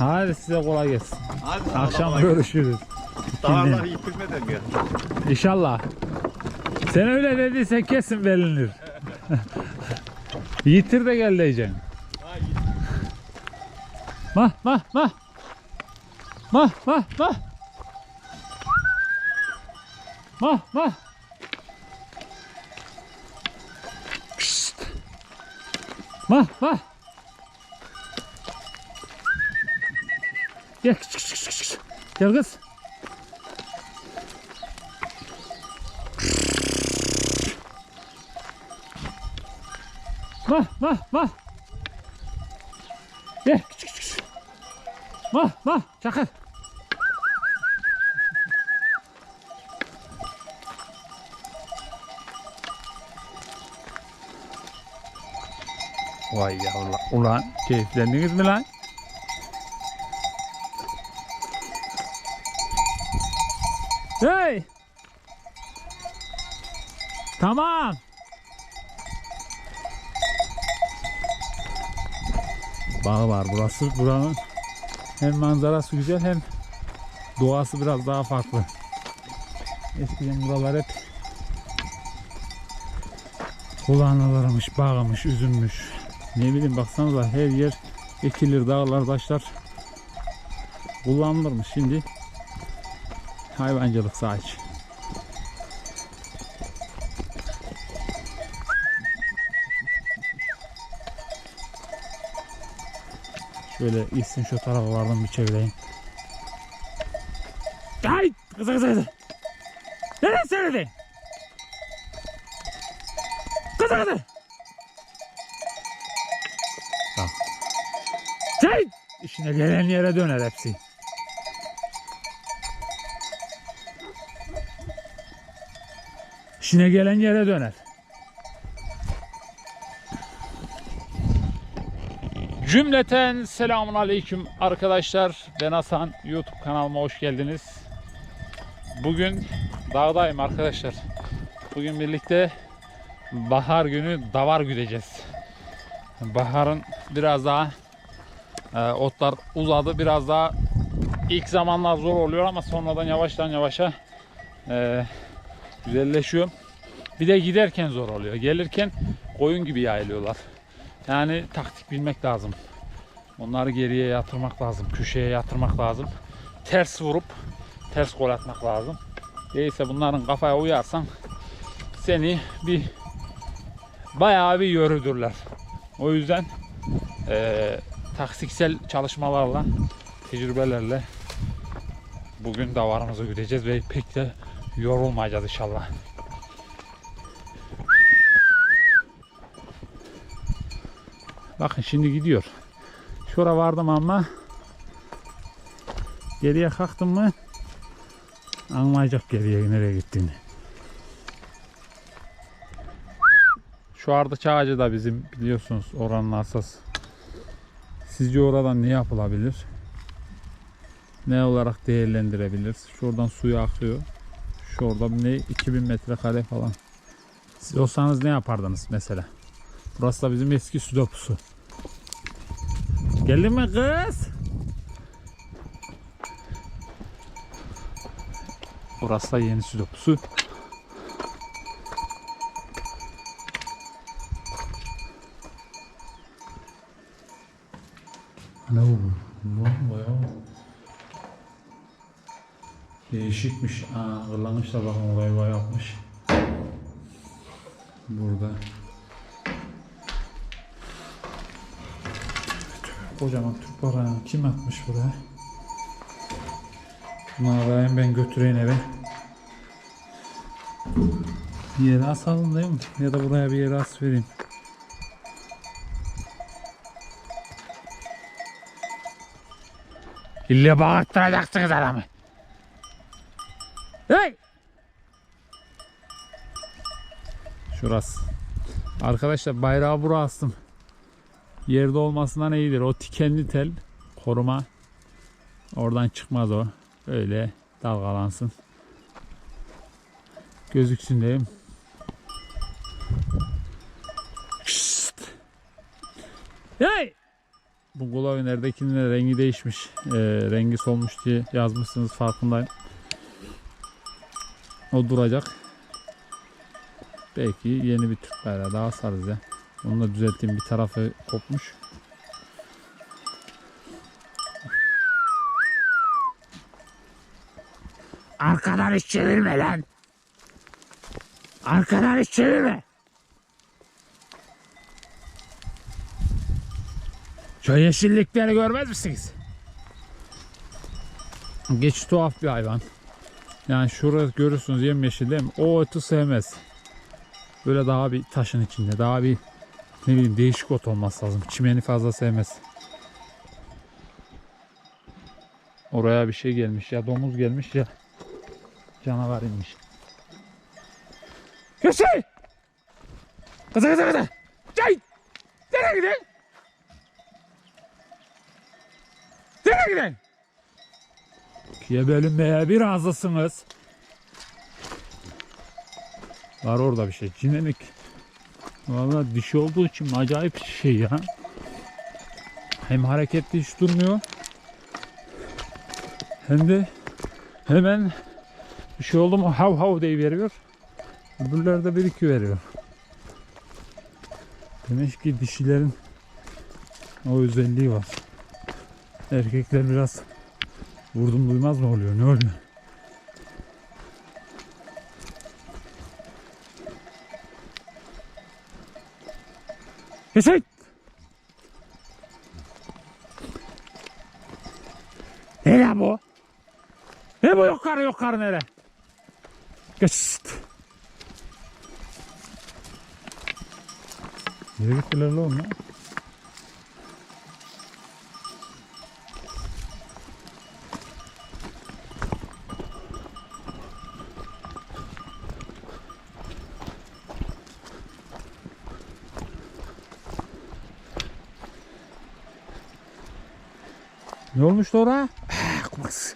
Hadi size kolay gelsin. Hadi Akşam görüşürüz. Dağları yitirmeden gel. İnşallah. Sen öyle dediysen kesin belinir. Yitir de gel diyeceksin. Mah mah mah. Mah mah mah. Mah mah. Mah mah. Gel. Gel kız. Mah mah mah. Gel. Mah mah çakır. Vay yavrular. Ulan keyiflendiniz mi lan? Hey! Tamam. Bağ var burası. Buranın hem manzarası güzel hem doğası biraz daha farklı. Eskiden buralar hep kullanılırmış, bağımış, üzülmüş. Ne bileyim baksanıza her yer ekilir, dağlar, taşlar kullanılırmış. Şimdi hayvancılık sadece. Şöyle gitsin şu taraflardan bir çevireyim. Ay! Kızı kızı kızı! Nereye söyledin? Kızı kızı! Tamam. Çay! İşine gelen yere döner hepsi. İşine gelen yere döner. Cümleten selamun aleyküm arkadaşlar. Ben Hasan. YouTube kanalıma hoş geldiniz. Bugün dağdayım arkadaşlar. Bugün birlikte bahar günü davar güdeceğiz. Baharın biraz daha e, otlar uzadı. Biraz daha ilk zamanlar zor oluyor ama sonradan yavaştan yavaşa e, güzelleşiyor. Bir de giderken zor oluyor. Gelirken koyun gibi yayılıyorlar. Yani taktik bilmek lazım. Onları geriye yatırmak lazım. Köşeye yatırmak lazım. Ters vurup ters gol atmak lazım. Değilse bunların kafaya uyarsan seni bir bayağı bir yürüdürler. O yüzden eee taktiksel çalışmalarla, tecrübelerle bugün davarımızı güdeceğiz ve pek de yorulmayacağız inşallah. Bakın şimdi gidiyor. Şura vardım ama geriye kalktım mı anlayacak geriye nereye gittiğini. Şu ardıç ağacı da bizim biliyorsunuz oranın asas. Sizce oradan ne yapılabilir? Ne olarak değerlendirebiliriz? Şuradan suyu akıyor. Şurada ne 2000 metrekare falan. Siz olsanız ne yapardınız mesela? Burası da bizim eski su deposu. Geldin mi kız? Burası da yeni su deposu. Bu. Bu bayağı değişikmiş. Aa, kırlamışlar bakın orayı bayağı yapmış. Burada. Kocaman Türk bayrağını kim atmış buraya? Bunları alayım ben götüreyim eve. Bir yere asalım değil mi? Ya da buraya bir yere as vereyim. İlle bağırttıracaksınız adamı. Hey! Şurası. Arkadaşlar bayrağı buraya astım. Yerde olmasından iyidir. O tikenli tel koruma. Oradan çıkmaz o. Öyle dalgalansın. Gözüksün diyeyim. Hey! bu Gloviner'dekinin de rengi değişmiş. Ee, rengi solmuş diye yazmışsınız farkındayım. O duracak. Belki yeni bir Türk bayrağı daha asarız ya. Onu da düzelteyim bir tarafı kopmuş. Arkadan hiç çevirme lan. Arkadan hiç çevirme. Şu yeşillikleri görmez misiniz? Geç tuhaf bir hayvan. Yani şurada görürsünüz yemyeşil değil mi? O otu sevmez. Böyle daha bir taşın içinde. Daha bir ne bileyim değişik ot olması lazım. Çimeni fazla sevmez. Oraya bir şey gelmiş ya domuz gelmiş ya canavar inmiş. Köşe! Kıza kıza kıza. Cay! Nereye gidiyorsun? Nereye gidiyorsun? İkiye bölünmeye bir razısınız. Var orada bir şey. Cinenik. Valla dişi olduğu için acayip şey ya. Hem hareketli hiç durmuyor. Hem de hemen bir şey oldu mu hav hav diye veriyor. Öbürleri de bir iki veriyor. Demek ki dişilerin o özelliği var. Erkekler biraz Vurdum duymaz mı oluyor? Ne oluyor? Köşe! Ne lan bu? Ne bu yukarı yukarı nere? Geç. Nereye gittiler lan onlar? Ne olmuş oraya? Kız.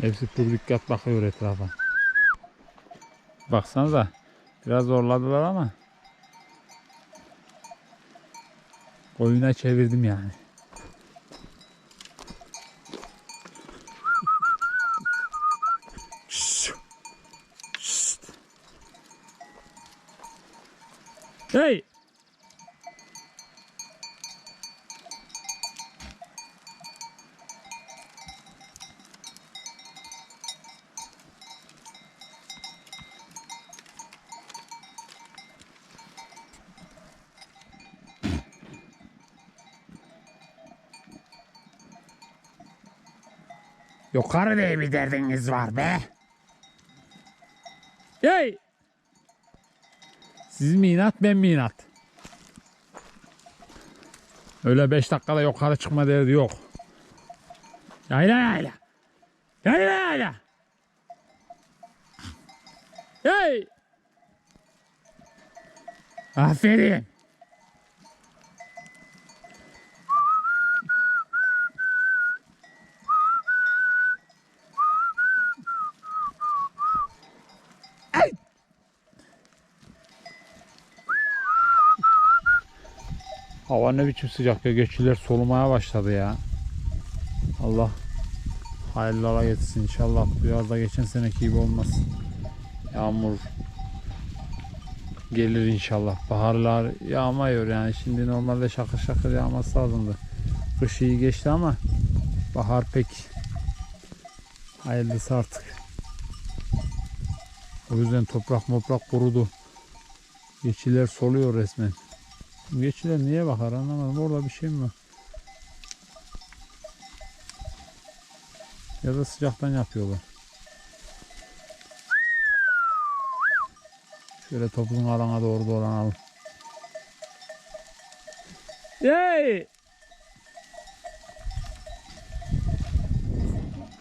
Hepsi pür dikkat bakıyor etrafa. Baksanıza. Biraz zorladılar ama. Oyuna çevirdim yani. Hey! Yukarı diye bir derdiniz var be. Hey! Siz mi inat ben mi inat? Öyle 5 dakikada yukarı çıkma derdi yok. Yayla yayla. Yayla yayla. Hey! Aferin. Hava ne biçim sıcak ya. Göçüler solumaya başladı ya. Allah hayırlara getirsin inşallah. Bu yaz da geçen seneki gibi olmaz. Yağmur gelir inşallah. Baharlar yağmıyor yani. Şimdi normalde şakır şakır yağması lazımdı. Kış iyi geçti ama bahar pek hayırlısı artık. O yüzden toprak moprak kurudu. Geçiler soluyor resmen. Geçiler niye bakar anlamadım. Orada bir şey mi? Ya da sıcaktan yapıyorlar. Şöyle toplumun alana doğru dolanalım. Yay!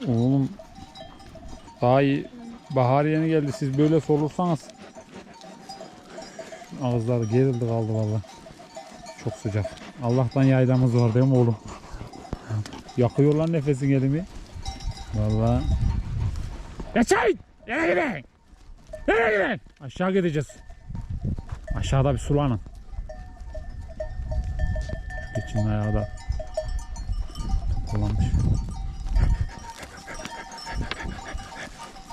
Oğlum daha iyi Bahar yeni geldi. Siz böyle solursanız ağızları gerildi kaldı valla. Çok sıcak. Allah'tan yaylamız var değil mi oğlum? Yakıyorlar nefesin elimi. Valla. Geçeyin! Nereye gidin? Nereye gidin? Aşağı gideceğiz. Aşağıda bir sulanın. Geçin ayağı da kullanmış.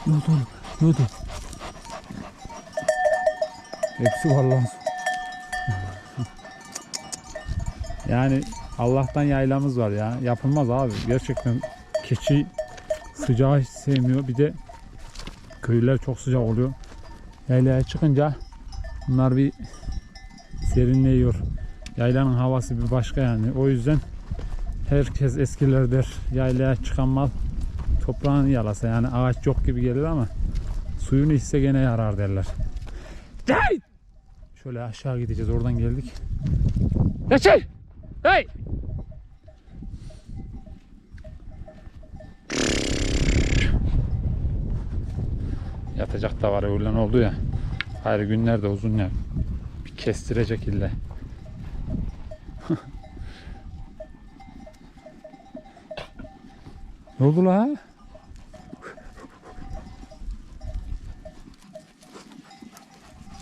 Ne oldu oğlum? Ne oldu? Hepsi var lan. Yani Allah'tan yaylamız var ya. Yapılmaz abi. Gerçekten keçi sıcağı hiç sevmiyor. Bir de köyler çok sıcak oluyor. Yaylaya çıkınca bunlar bir serinleyiyor. Yaylanın havası bir başka yani. O yüzden herkes eskiler der yaylaya çıkan mal toprağını yalasa yani ağaç yok gibi gelir ama suyunu içse gene yarar derler. Şöyle aşağı gideceğiz oradan geldik. Geçin! Hey! Yatacak da var öğlen oldu ya. Hayır günler de uzun ya. Bir kestirecek ille. ne oldu la?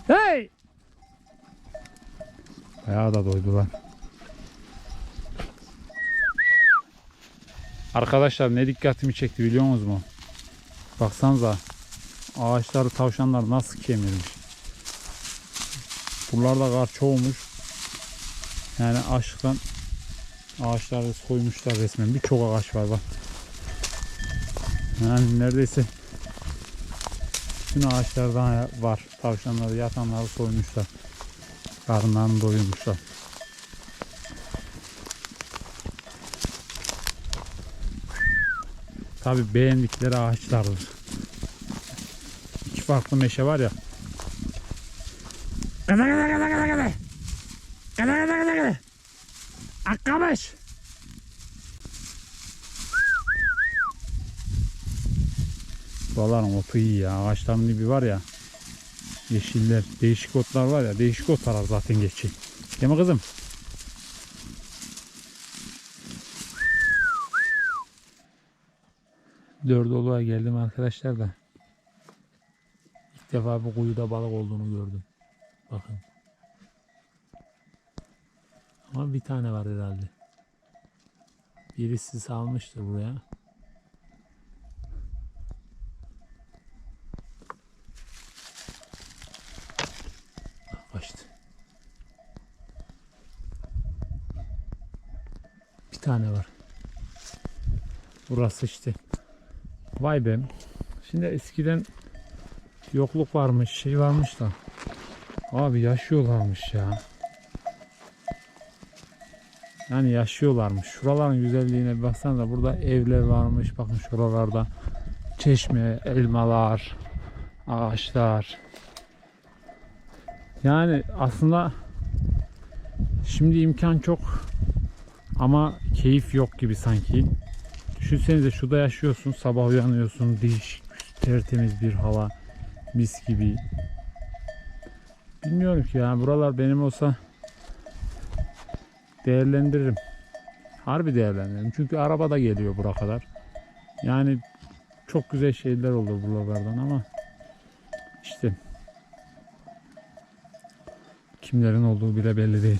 Hey! Bayağı da doydular. Arkadaşlar ne dikkatimi çekti biliyor musunuz mu? Baksanıza ağaçları tavşanlar nasıl kemirmiş. Buralarda kar çoğumuş. Yani açlıktan ağaçları soymuşlar resmen. Birçok ağaç var bak. Yani neredeyse bütün ağaçlardan var. Tavşanları yatanları soymuşlar. Karınlarını doyurmuşlar. Tabi beğendikleri ağaçlardır. İki farklı meşe var ya. Gaza gaza gaza gaza gaza. Gaza gaza gaza gaza. Akkamış. Buraların otu iyi ya. Ağaçların dibi var ya. Yeşiller. Değişik otlar var ya. Değişik otlar zaten geçiyor. Değil mi kızım? Dördoluğa geldim arkadaşlar da. İlk defa bu kuyuda balık olduğunu gördüm. Bakın. Ama bir tane var herhalde. Birisi salmıştır buraya. Ah, Kaçtı. Bir tane var. Burası işte. Vay be. Şimdi eskiden yokluk varmış, şey varmış da. Abi yaşıyorlarmış ya. Yani yaşıyorlarmış. Şuraların güzelliğine bir baksanıza burada evler varmış. Bakın şuralarda çeşme, elmalar, ağaçlar. Yani aslında şimdi imkan çok ama keyif yok gibi sanki. Düşünsenize şurada yaşıyorsun, sabah uyanıyorsun, değişik, tertemiz bir hava, mis gibi. Bilmiyorum ki ya, buralar benim olsa değerlendiririm. Harbi değerlendiririm. Çünkü araba da geliyor bura kadar. Yani çok güzel şeyler olur buralardan ama işte kimlerin olduğu bile belli değil.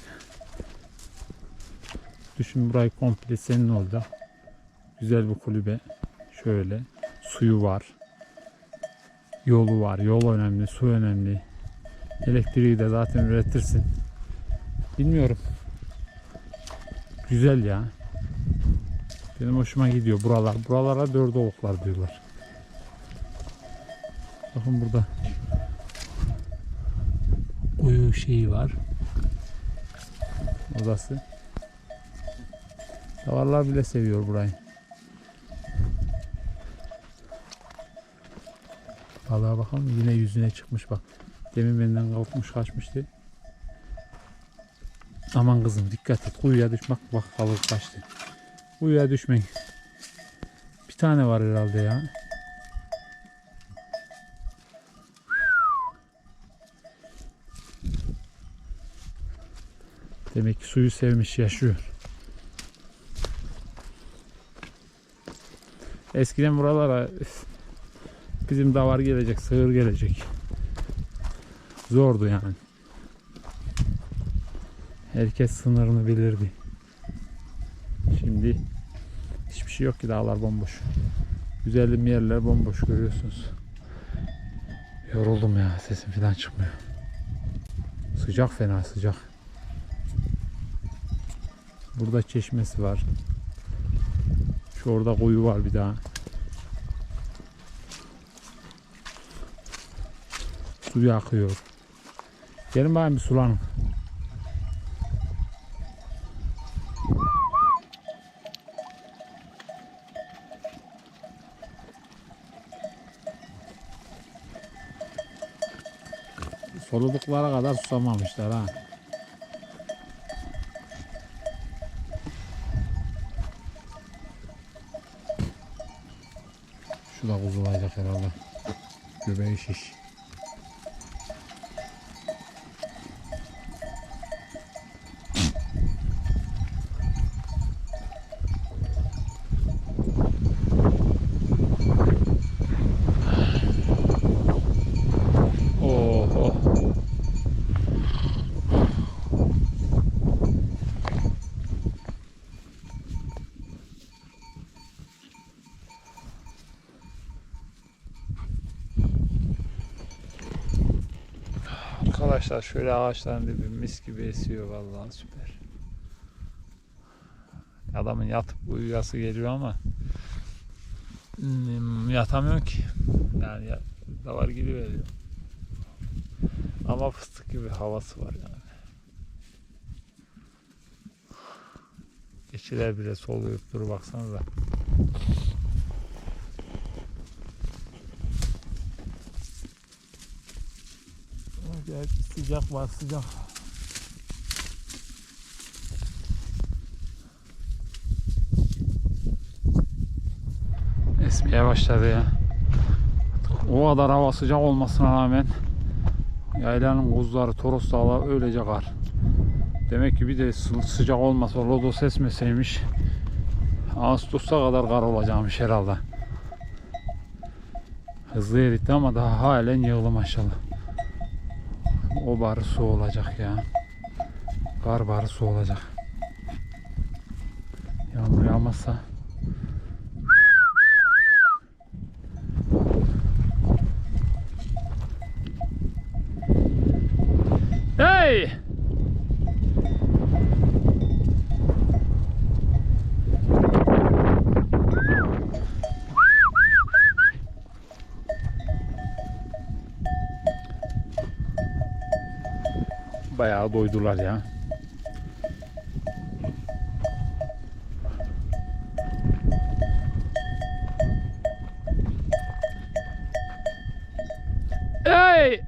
Düşün burayı komple senin olacak. Güzel bir kulübe. Şöyle. Suyu var. Yolu var. Yol önemli. Su önemli. Elektriği de zaten üretirsin. Bilmiyorum. Güzel ya. Benim hoşuma gidiyor buralar. Buralara dört oluklar diyorlar. Bakın burada kuyu şeyi var. Odası. Davarlar bile seviyor burayı. Balığa bakalım yine yüzüne çıkmış bak. Demin benden kalkmış kaçmıştı. Aman kızım dikkat et kuyuya düşmek bak balık kaçtı. Kuyuya düşmeyin. Bir tane var herhalde ya. Demek ki suyu sevmiş yaşıyor. Eskiden buralara bizim davar gelecek, sığır gelecek. Zordu yani. Herkes sınırını bilirdi. Şimdi hiçbir şey yok ki dağlar bomboş. Güzelim yerler bomboş görüyorsunuz. Yoruldum ya sesim falan çıkmıyor. Sıcak fena sıcak. Burada çeşmesi var. Şu orada kuyu var bir daha. Suyu akıyor. Gelin bakayım bir sulanın. Soluduklara kadar susamamışlar ha. Şu da kuzulayacak herhalde. Göbeği şiş. Arkadaşlar şöyle ağaçların dibi mis gibi esiyor vallahi süper. Adamın yatıp uyuyası geliyor ama hmm, yatamıyor ki. Yani ya, davar gidiveriyor. Ama fıstık gibi havası var yani. Geçiler bile soluyup dur baksanıza. Gerçi sıcak var sıcak. Esmeye başladı ya. O kadar hava sıcak olmasına rağmen yaylanın kuzuları, Toros dağları öylece kar. Demek ki bir de sı- sıcak olmasa, lodos esmeseymiş Ağustos'a kadar kar olacakmış herhalde. Hızlı eritti ama daha halen yığılı maşallah. O barı su olacak ya. Kar barı su olacak. Yağmur yağmazsa Hey! Bayağı doydular ya. Hey!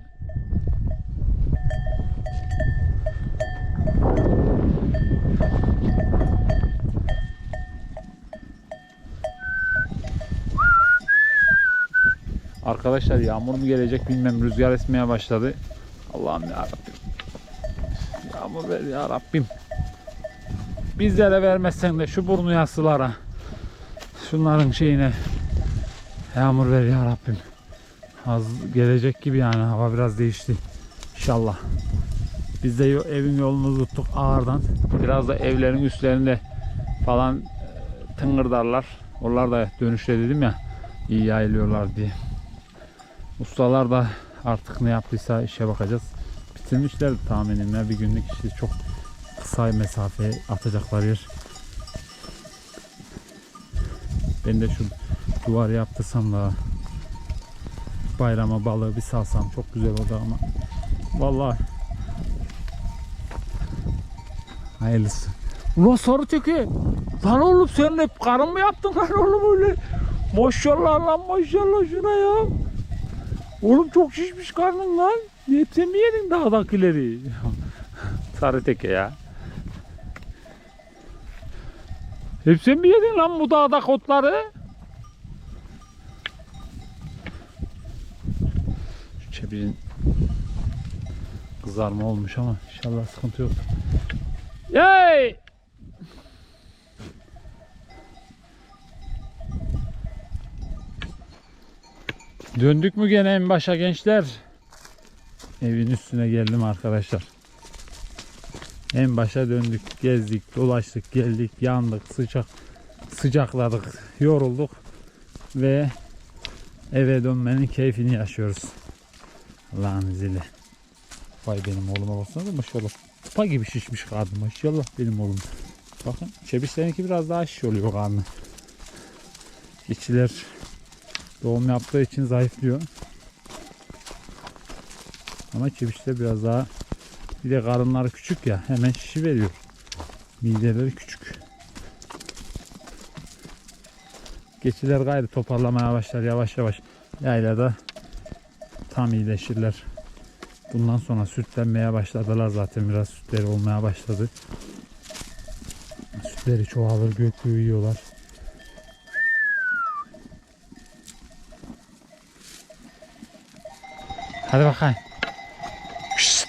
Arkadaşlar yağmur mu gelecek bilmem rüzgar esmeye başladı. Allah'ım ya Yağmur ver ya Rabbim. Bizlere vermezsen de şu burnu yasılara. Şunların şeyine yağmur ver ya Rabbim. Az gelecek gibi yani hava biraz değişti. İnşallah. Biz de evin yolunu tuttuk ağırdan. Biraz da evlerin üstlerinde falan e, tıngırdarlar. Onlar da dönüşte dedim ya iyi yayılıyorlar diye. Ustalar da artık ne yaptıysa işe bakacağız. Bitirmişler tahminimle bir günlük işte çok kısa mesafe atacaklar yer. Ben de şu duvar yaptırsam da bayrama balığı bir salsam çok güzel oldu ama vallahi hayırlısı. Ulan sarı teki. Lan oğlum sen hep karın mı yaptın lan oğlum öyle? Maşallah lan maşallah şuna ya. Oğlum çok şişmiş karnın lan. Hep sen mi yedin dağdakileri? sarı teke ya. Hep sen mi yedin lan bu dağda otları? Şu çebirin kızarma olmuş ama inşallah sıkıntı yok. Yay! Döndük mü gene en başa gençler? Evin üstüne geldim arkadaşlar. En başa döndük, gezdik, dolaştık, geldik, yandık, sıcak sıcakladık, yorulduk ve eve dönmenin keyfini yaşıyoruz. Allah'ın izniyle. Vay benim oğluma baksana da maşallah. Kupa gibi şişmiş karnı maşallah benim oğlum. Bakın çebişlerinki biraz daha şiş oluyor karnı. İçiler doğum yaptığı için zayıflıyor. Ama çebişler biraz daha bir de karınları küçük ya hemen şişi veriyor. Mideleri küçük. Geçiler gayrı toparlamaya başlar yavaş yavaş. Yaylada tam iyileşirler. Bundan sonra sütlenmeye başladılar zaten biraz sütleri olmaya başladı. Sütleri çoğalır gök büyüyorlar. Hadi bakayım. Şşt.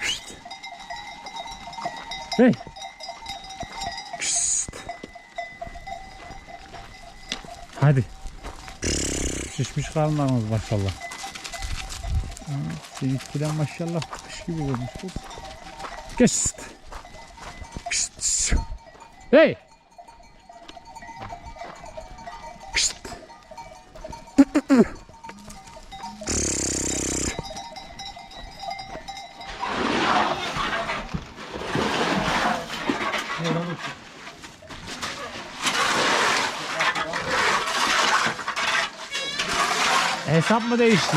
Şşt. Hey. Şşt. Hadi. Şişmiş karnlarımız maşallah. Hı, Seninkiler maşallah kış gibi olmuş. Kışt. Kışt. Hey. Hesap mı değişti?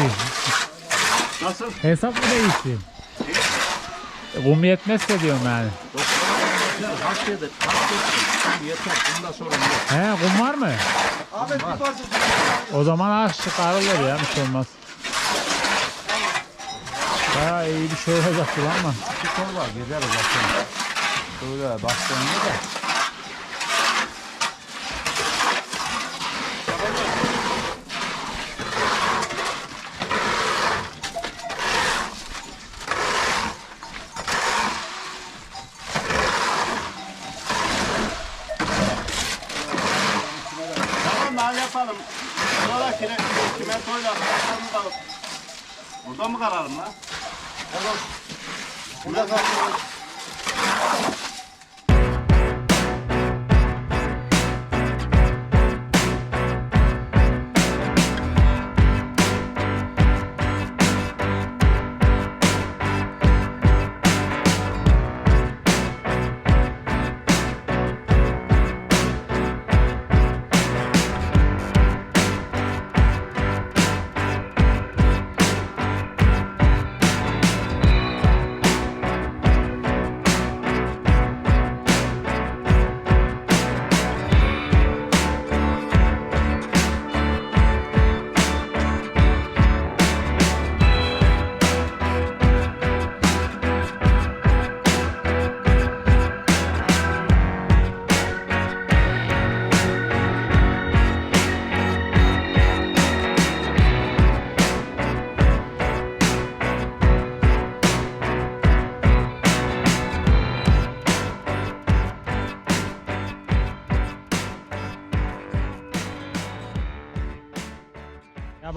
Nasıl? Hesap mı değişti? Kum yetmezse diyorum yani. Hak yedik. Hak yedik. Yeter. Bundan sonra yok. He kum var mı? Ahmet bir parça. O zaman aç çıkarılır ya bir şey olmaz. Baya iyi bir şey olacaktı lan ama. Skor var. Güzel zaten. Böyle bastığında da.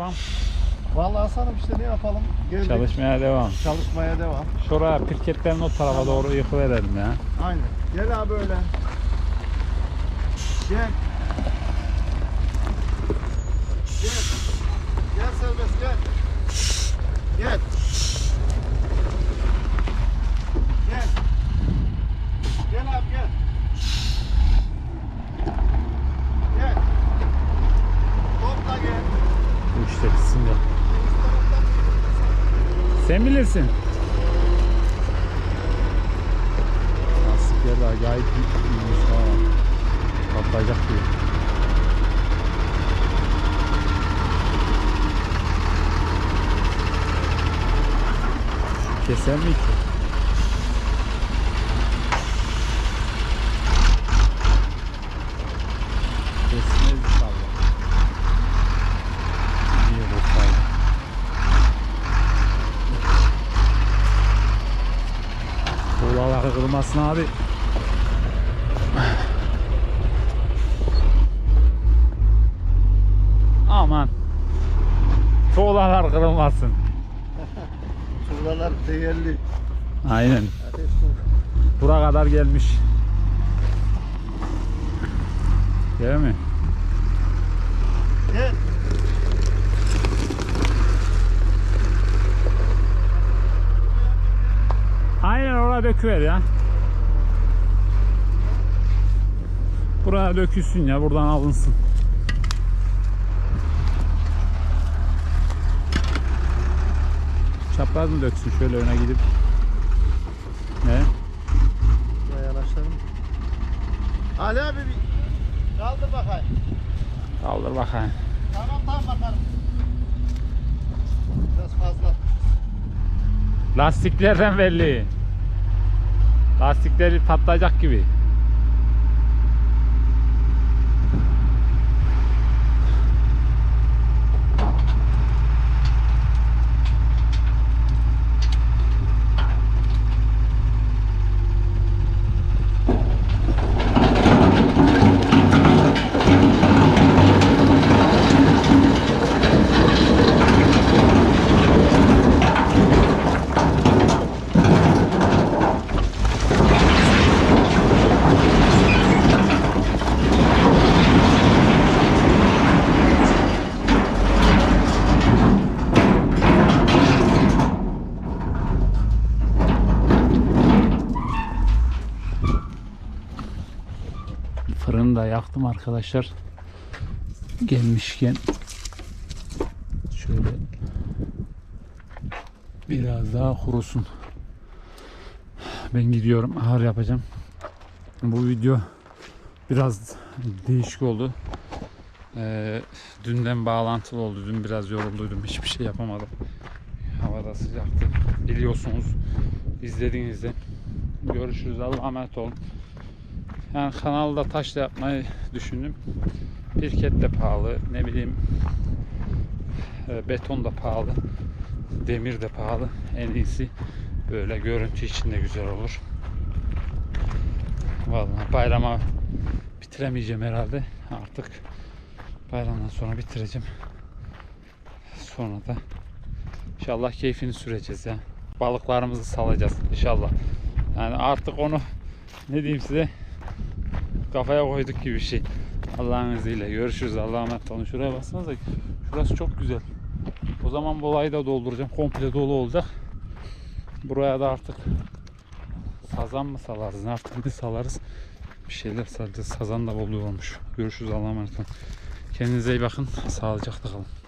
Yapalım. Vallahi Hasan'ım işte ne yapalım? Geldik. Çalışmaya devam. Çalışmaya devam. Şuraya pirketlerin o tarafa doğru yıkıverelim ya. Aynen. Gel abi öyle. Gel. Gel. Gel serbest. Gel. Gel. Gel abi gel. Gel. Topla gel. Bu işte bitsin de. Sen bilirsin. Lastikler de acayip iyiymiş ha. Patlayacak gibi. Keser mi ki? Kesmez inşallah. İyi kurtardı. kırılmasın abi. Aman. Tuğlalar kırılmasın. Turlalar değerli. Aynen. Bura kadar gelmiş. Değil mi? Gel. Aynen oraya döküver ya. Buraya dökülsün ya buradan alınsın. Çapraz mı döksün şöyle öne gidip. Ne? Buraya yanaşalım. Ali abi bir kaldır bakayım. Kaldır bakayım. Tamam tamam bakarım. Biraz fazla. Lastiklerden belli. Lastikleri patlayacak gibi. Arkadaşlar. Gelmişken şöyle biraz daha kurusun. Ben gidiyorum. Ahır yapacağım. Bu video biraz değişik oldu. Ee, dünden bağlantılı oldu. Dün biraz yorulduydum. Hiçbir şey yapamadım. Havada sıcaktı. Biliyorsunuz. İzlediğinizde. Görüşürüz. Allah'a emanet olun. Yani kanalda taşla yapmayı düşündüm. Pirket de pahalı. Ne bileyim e, beton da pahalı. Demir de pahalı. En iyisi böyle görüntü için de güzel olur. Vallahi bayrama bitiremeyeceğim herhalde. Artık bayramdan sonra bitireceğim. Sonra da inşallah keyfini süreceğiz ya. Balıklarımızı salacağız inşallah. Yani artık onu ne diyeyim size kafaya koyduk gibi bir şey. Allah'ın izniyle görüşürüz. Allah'a emanet olun. Şuraya baksanıza. Şurası çok güzel. O zaman bu da dolduracağım. Komple dolu olacak. Buraya da artık sazan mı salarız? Artık ne salarız? Bir şeyler salacağız. Sazan da oluyormuş. Görüşürüz. Allah'a emanet olun. Kendinize iyi bakın. Sağlıcakla kalın.